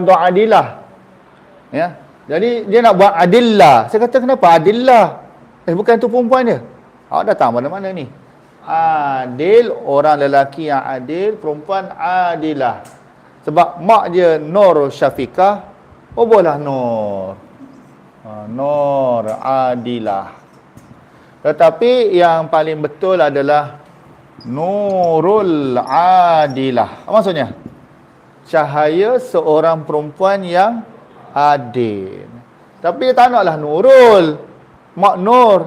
untuk adilah. Ya. Jadi dia nak buat adillah. Saya kata kenapa adillah? Eh bukan tu perempuan dia. Awak datang mana mana ni? Adil, orang lelaki yang adil, perempuan adilah. Sebab mak dia Nur Syafiqah, oh boleh Nur. Ha, Nur Adilah. Tetapi yang paling betul adalah Nurul Adilah. Apa maksudnya? Cahaya seorang perempuan yang adil. Tapi dia tak naklah Nurul. Mak Nur.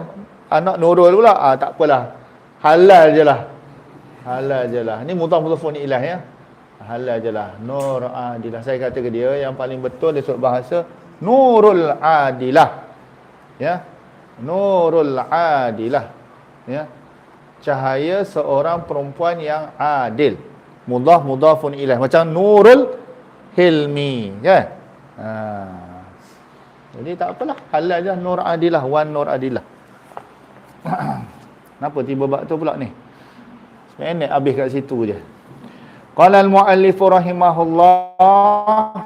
Anak Nurul pula. Ah, tak apalah. Halal je lah. Halal je lah. Ni mutah-mutah ilah ya. Halal je lah. Nur Adilah. Saya kata ke dia yang paling betul dia sebut bahasa Nurul Adilah. Ya. Nurul Adilah. Ya. Cahaya seorang perempuan yang adil. Mudah mudafun ilaih. Macam Nurul Hilmi. Kan? Ha. Jadi tak apalah. Halal je Nur Adilah. Wan Nur Adilah. Kenapa tiba bab tu pula ni? Sebenarnya habis kat situ je. Qala al-muallif rahimahullah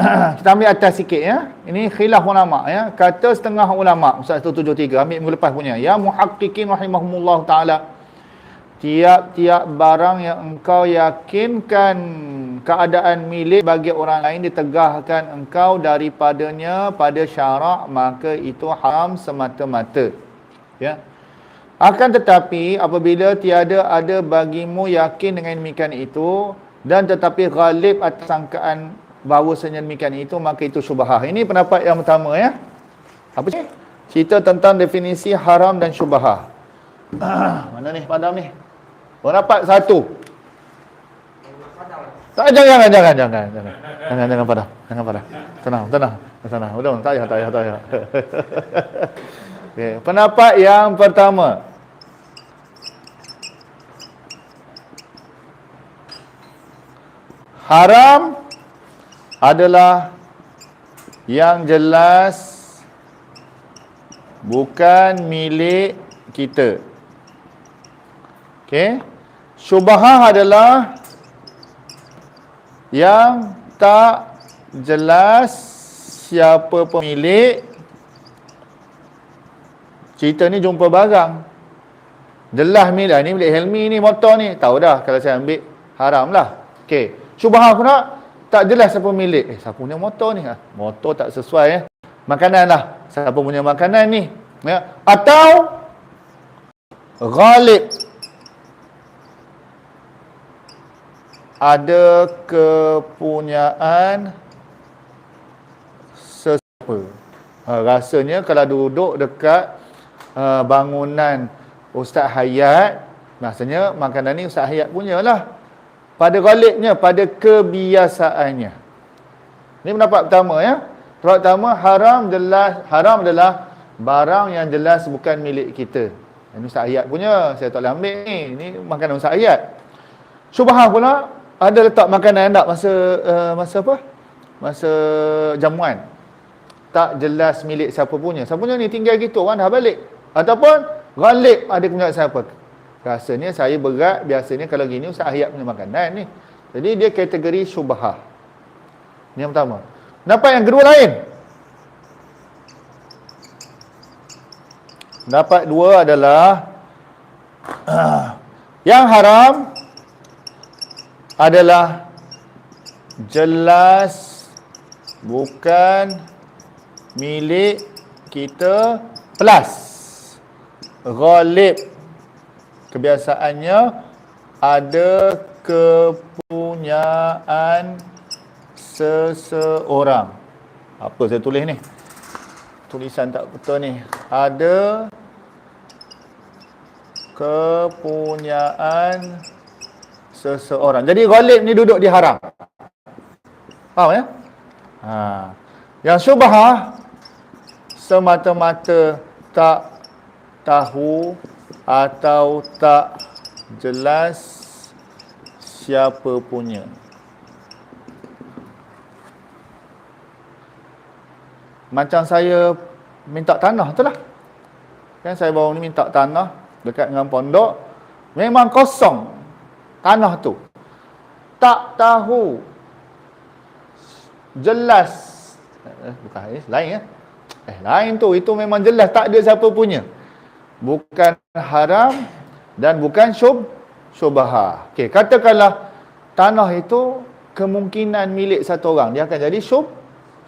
kita ambil atas sikit ya. Ini khilaf ulama ya. Kata setengah ulama Ustaz 173 ambil minggu lepas punya. Ya muhaqqiqin rahimahumullah taala. Tiap-tiap barang yang engkau yakinkan keadaan milik bagi orang lain ditegahkan engkau daripadanya pada syarak maka itu haram semata-mata. Ya. Akan tetapi apabila tiada ada bagimu yakin dengan demikian itu dan tetapi ghalib atas sangkaan bahawa demikian itu maka itu syubhah. Ini pendapat yang pertama ya. Apa? Cerita tentang definisi haram dan syubhah. Mana ni padam ni? Pendapat satu. Tak jangan jangan jangan jangan jangan. Jangan jangan padam. Jangan padam. Tenang, tenang. Tenang. Udah, tak payah, tak payah, tak payah. okay. Pendapat yang pertama. Haram adalah yang jelas bukan milik kita. Okey. Syubhah adalah yang tak jelas siapa pemilik cerita ni jumpa barang. Jelas milik ni milik Helmi ni motor ni. Tahu dah kalau saya ambil haram lah. Okey. Syubhah pula tak jelas siapa milik. Eh, siapa punya motor ni? Ha, motor tak sesuai eh. Makanan lah. Siapa punya makanan ni? Ya. Atau ghalib ada kepunyaan sesiapa. Ha, rasanya kalau duduk dekat uh, bangunan Ustaz Hayat, rasanya makanan ni Ustaz Hayat punya lah pada galibnya, pada kebiasaannya. Ini pendapat pertama ya. Pertama, haram jelas haram adalah barang yang jelas bukan milik kita. Ini Ustaz Ayat punya, saya tak boleh ambil ni. Ini makanan Ustaz Ayat. Syubhah pula, ada letak makanan tak masa uh, masa apa? Masa jamuan. Tak jelas milik siapa punya. Siapa punya ni tinggal gitu kan dah balik. Ataupun galib ada punya siapa. Rasanya saya berat biasanya kalau gini Ustaz Ahyat punya makanan ni. Jadi dia kategori syubhah. Ini yang pertama. Pendapat yang kedua lain. Pendapat dua adalah yang haram adalah jelas bukan milik kita plus ghalib kebiasaannya ada kepunyaan seseorang. Apa saya tulis ni? Tulisan tak betul ni. Ada kepunyaan seseorang. Jadi ghalib ni duduk di haram. Faham ya? Ha. Yang syubhah semata-mata tak tahu atau tak jelas siapa punya. Macam saya minta tanah tu lah. Kan saya baru ni minta tanah dekat dengan pondok. Memang kosong tanah tu. Tak tahu jelas eh, bukan eh, lain ya. Eh lain tu itu memang jelas tak ada siapa punya. Bukan haram dan bukan syub syubha. Okey, katakanlah tanah itu kemungkinan milik satu orang dia akan jadi syub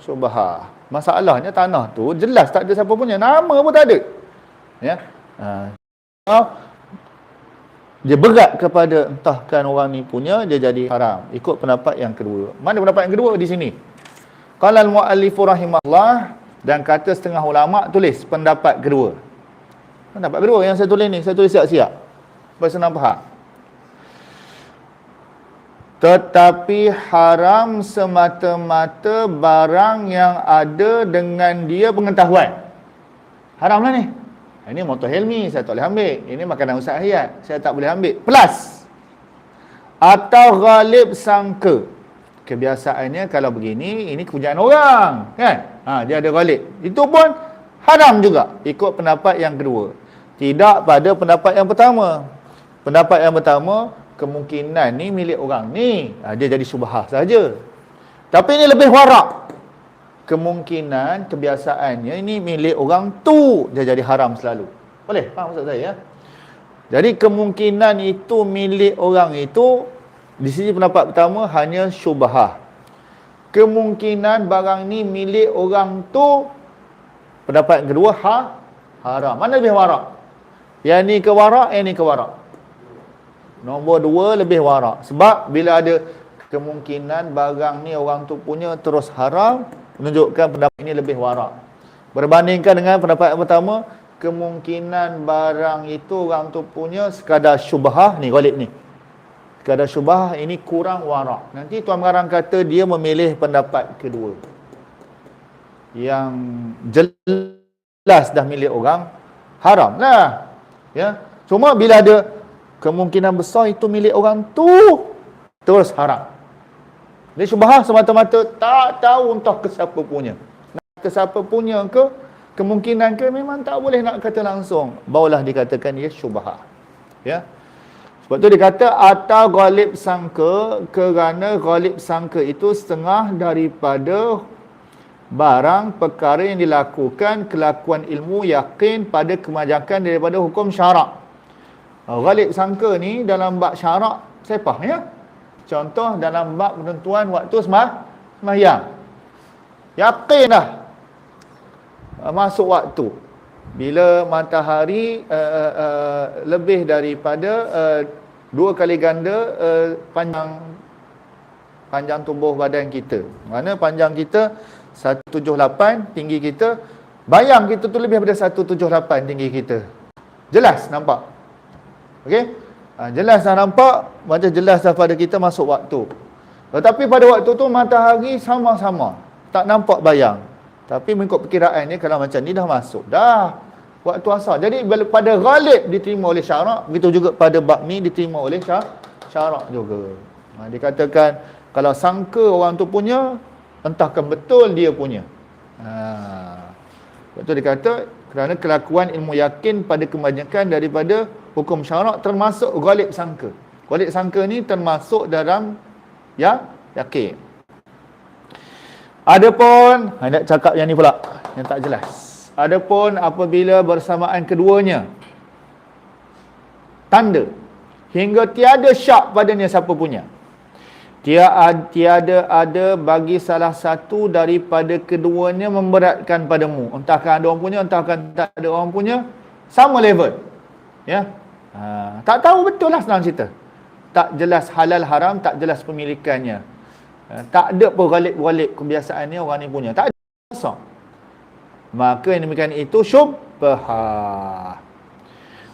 syubha. Masalahnya tanah tu jelas tak ada siapa punya, nama pun tak ada. Ya. Ha. Dia berat kepada entahkan orang ni punya dia jadi haram. Ikut pendapat yang kedua. Mana pendapat yang kedua di sini? Qala al-muallif rahimahullah dan kata setengah ulama tulis pendapat kedua. Pendapat kedua yang saya tulis ni, saya tulis siap-siap. Supaya senang faham. Tetapi haram semata-mata barang yang ada dengan dia pengetahuan. Haram lah ni. Ini motor Helmi, saya tak boleh ambil. Ini makanan Ustaz Hayat, saya tak boleh ambil. Plus. Atau ghalib sangka. Kebiasaannya kalau begini, ini kepunyaan orang. Kan? Ha, dia ada ghalib. Itu pun haram juga. Ikut pendapat yang kedua. Tidak pada pendapat yang pertama. Pendapat yang pertama, kemungkinan ni milik orang ni ha, dia jadi subhah saja tapi ini lebih warak kemungkinan kebiasaannya ini milik orang tu dia jadi haram selalu. Boleh? Faham maksud saya ya? Jadi kemungkinan itu milik orang itu di sini pendapat pertama hanya syubhah. Kemungkinan barang ni milik orang tu pendapat yang kedua ha, haram. Mana lebih warak? Yang ni ke warak yang ni ke warak? Nombor dua lebih warak. Sebab bila ada kemungkinan barang ni orang tu punya terus haram, menunjukkan pendapat ini lebih warak. Berbandingkan dengan pendapat yang pertama, kemungkinan barang itu orang tu punya sekadar syubhah ni, golib ni. Sekadar syubhah ini kurang warak. Nanti Tuan Mengarang kata dia memilih pendapat kedua. Yang jelas dah milik orang, haram lah. Ya. Cuma bila ada kemungkinan besar itu milik orang tu terus haram. Dia syubhah semata-mata tak tahu entah ke siapa punya. Nak ke siapa punya ke, kemungkinan ke memang tak boleh nak kata langsung. Barulah dikatakan dia syubhah. Ya. Sebab tu dia kata atau ghalib sangka kerana ghalib sangka itu setengah daripada barang perkara yang dilakukan kelakuan ilmu yakin pada kemajakan daripada hukum syarak. Ghalib sangka ni dalam bab syarak sepah ya. Contoh dalam bab penentuan waktu semah sembahyang. Yakin dah uh, masuk waktu. Bila matahari uh, uh, lebih daripada uh, dua kali ganda uh, panjang panjang tubuh badan kita. Mana panjang kita 178, tinggi kita bayang kita tu lebih daripada 178 tinggi kita. Jelas nampak? Okey? Ha, jelas dah nampak, macam jelas dah pada kita masuk waktu. Tetapi pada waktu tu matahari sama-sama. Tak nampak bayang. Tapi mengikut perkiraan ni kalau macam ni dah masuk. Dah waktu asal. Jadi pada ghalib diterima oleh syarak, begitu juga pada bab ni diterima oleh syarak juga. Ha, dikatakan kalau sangka orang tu punya, entahkan betul dia punya. Ha. Sebab tu dia kata kerana kelakuan ilmu yakin pada kebanyakan daripada hukum syarak termasuk ghalib sangka. Ghalib sangka ni termasuk dalam ya yakin. Adapun hendak cakap yang ni pula yang tak jelas. Adapun apabila bersamaan keduanya tanda hingga tiada syak padanya siapa punya. Tiada, ada bagi salah satu daripada keduanya memberatkan padamu. Entahkah ada orang punya, entahkah tak ada orang punya. Sama level. Ya, Ha, tak tahu betul lah senang cerita. Tak jelas halal haram, tak jelas pemilikannya. Ha, tak ada ghalib-ghalib kebiasaan ni orang ni punya. Tak ada. So. Maka yang demikian itu syubhah.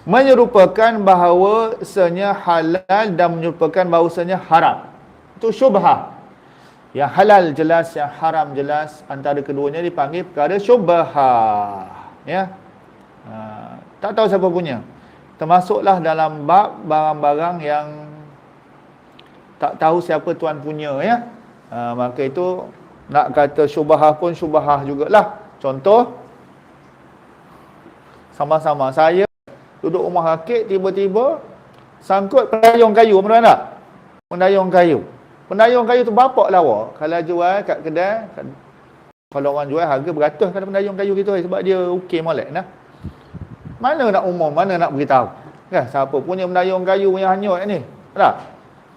Menyerupakan bahawa senya halal dan menyerupakan bahawa senya haram. Itu syubhah. Yang halal jelas, yang haram jelas. Antara keduanya dipanggil perkara syubhah. Ya. Ha, tak tahu siapa punya termasuklah dalam bab barang-barang yang tak tahu siapa tuan punya ya. Ha, maka itu nak kata syubhah pun syubhah jugalah. Contoh sama-sama saya duduk rumah rakit tiba-tiba sangkut pendayung kayu, benar tak? Pendayung kayu. Pendayung kayu tu bapak lawa. Kalau jual kat kedai, kalau orang jual harga beratus kalau pendayung kayu gitu sebab dia okey molek nah. Mana nak umum, mana nak beritahu? Kan siapa punya pendayung kayu yang hanyut ni? Tak.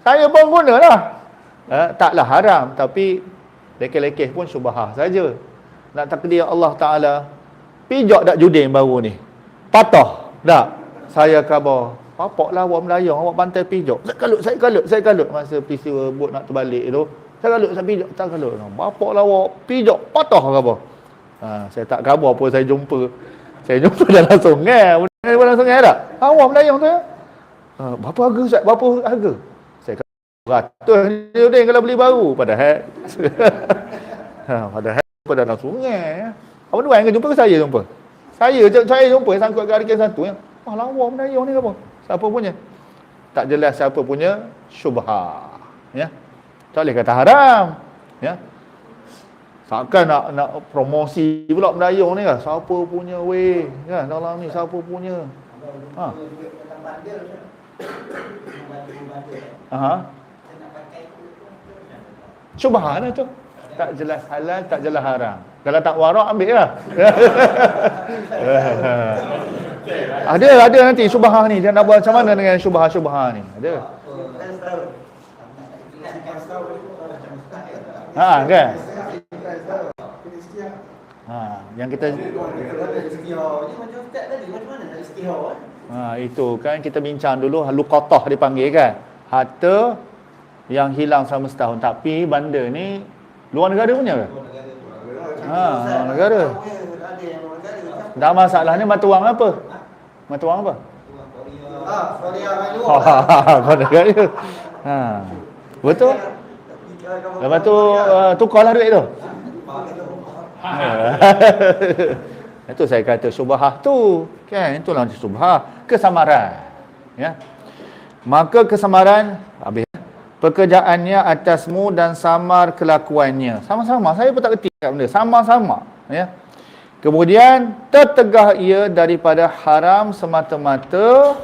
Saya pun guna lah. Eh, taklah haram tapi lekeh-lekeh pun syubhah saja. Nak takdir Allah Taala pijak dak judin baru ni. Patah. Tak. Saya khabar. Papak lah awak melayang, awak bantai pijak. Saya kalut, saya kalut, saya kalut. Masa peristiwa bot nak terbalik tu. Saya kalut, saya pijak. Tak kalut. Bapak lah awak pijak. Patah khabar. Ha, saya tak khabar pun saya jumpa. Saya jumpa dalam sungai. Dalam sungai tak? Awak melayang tu ya? Ha, berapa harga Ustaz? Berapa harga? Saya kata, ratus dia kalau beli baru. Padahal, ha, padahal pada dalam sungai. Ya. Apa tu yang jumpa ke saya jumpa? Saya saya jumpa sangkut ke arikan satu yang wah lawa menayung ni apa? Siapa punya? Tak jelas siapa punya syubhah. Ya. Tak boleh kata haram. Ya. Takkan nak nak promosi pula mendayung ni kan? Siapa punya weh? Kan dalam ni siapa punya? Ha. Aha. Syubhah lah tu. Tak jelas halal, tak jelas haram. Kalau tak warak ambil lah. ada ada nanti syubhah ni. Dia nak buat macam mana dengan syubhah-syubhah ni? Ada. Ha kan? Ha, yang kita Ha, itu kan kita bincang dulu luqatah dipanggil kan. Harta yang hilang selama setahun tapi benda ni luar negara punya ke? Ha, luar negara. Dah masalah ni mata wang apa? Mata wang apa? Ha, luar negara. Ha. Betul? Lepas tu uh, tukarlah duit tu. Itu saya kata subhah tu. Kan? Itulah subhah. Kesamaran. Ya. Maka kesamaran habis pekerjaannya atasmu dan samar kelakuannya. Sama-sama. Saya pun tak kerti kat benda. Sama-sama. Ya. Kemudian tertegah ia daripada haram semata-mata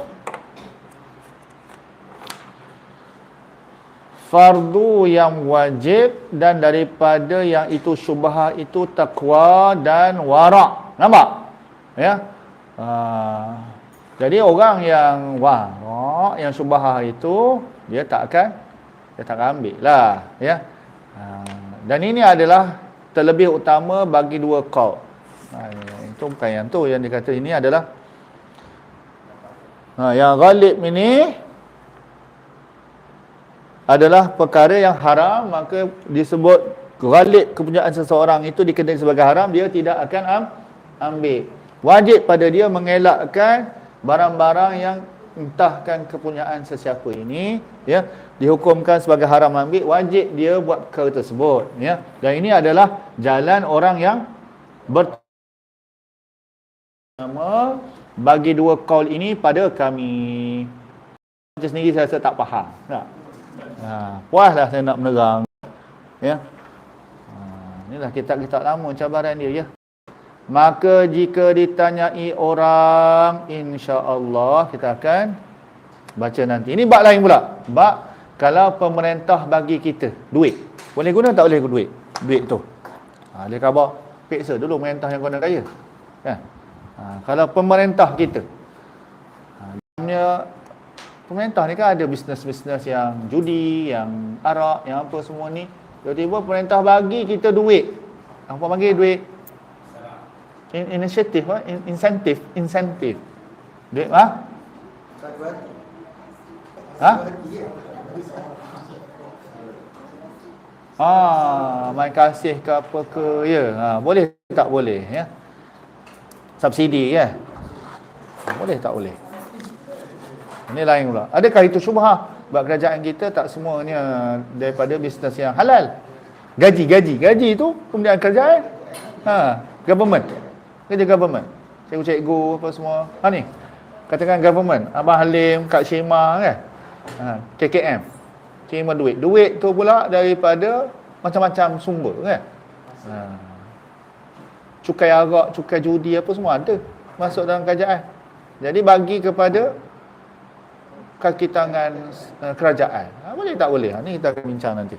fardu yang wajib dan daripada yang itu syubhah itu takwa dan warak. Nampak? Ya. Ha. Jadi orang yang warak, yang syubhah itu dia tak akan dia tak akan ambil lah. Ya. Ha. Dan ini adalah terlebih utama bagi dua kaum. Ha, itu bukan yang tu yang dikata. Ini adalah ha, yang ghalib ini adalah perkara yang haram. Maka disebut ghalib kepunyaan seseorang itu dikenali sebagai haram dia tidak akan am, ambil. Wajib pada dia mengelakkan barang-barang yang entahkan kepunyaan sesiapa ini ya dihukumkan sebagai haram ambil wajib dia buat perkara tersebut ya. Dan ini adalah jalan orang yang ber bagi dua kaul ini pada kami saya sendiri saya rasa tak faham tak Ha, puaslah saya nak menerang. Ya. Ha, inilah kitab-kitab lama cabaran dia ya. Maka jika ditanyai orang, insya-Allah kita akan baca nanti. Ini bab lain pula. Bab kalau pemerintah bagi kita duit. Boleh guna tak boleh guna duit? Duit tu. Ha, dia khabar peksa dulu pemerintah yang guna kaya. Kan? Ha, kalau pemerintah kita. Ha, pemerintah ni kan ada bisnes-bisnes yang judi, yang arak, yang apa semua ni. Tiba-tiba pemerintah bagi kita duit. Apa bagi duit? In, initiative, ha? In, incentive, incentive. Duit, ha? Ha? Ah, main kasih ke apa ke ya. Ha, boleh tak boleh ya? Subsidi ya. Boleh tak boleh? Ini lain pula. Adakah itu syubhah? Sebab kerajaan kita tak semuanya daripada bisnes yang halal. Gaji, gaji. Gaji itu kemudian kerajaan. Ha, government. Kerja government. Cikgu-cikgu apa semua. Ha ni. Katakan government. Abang Halim, Kak Syema kan. Ha, KKM. Terima duit. Duit tu pula daripada macam-macam sumber kan. Ha cukai arak, cukai judi apa semua ada masuk dalam kerajaan. Jadi bagi kepada kaki tangan uh, kerajaan. Ha, boleh tak boleh? Ha, ni kita akan bincang nanti.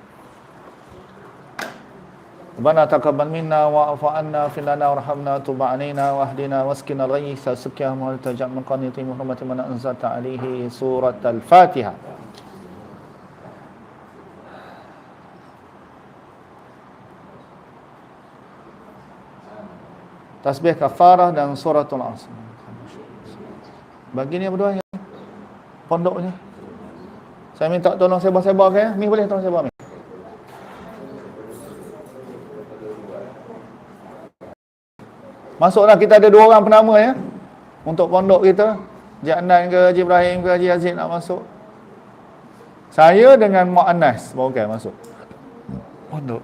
Rabbana taqabbal minna wa afu anna fi lana warhamna tub alaina wahdina waskina ghayth sakiyah wa tajam qanitim rahmatin min anzalta alayhi suratal fatiha Tasbih kafarah dan suratul asr. Bagi ni berdua ni. Pondok ni. Saya minta tolong sebar-sebar ke ya? Mi boleh tolong sebar mi. Masuklah kita ada dua orang penama ya. Untuk pondok kita. Haji Anan ke Haji Ibrahim ke Haji Aziz nak masuk. Saya dengan Mak Anas baru kan masuk. Pondok.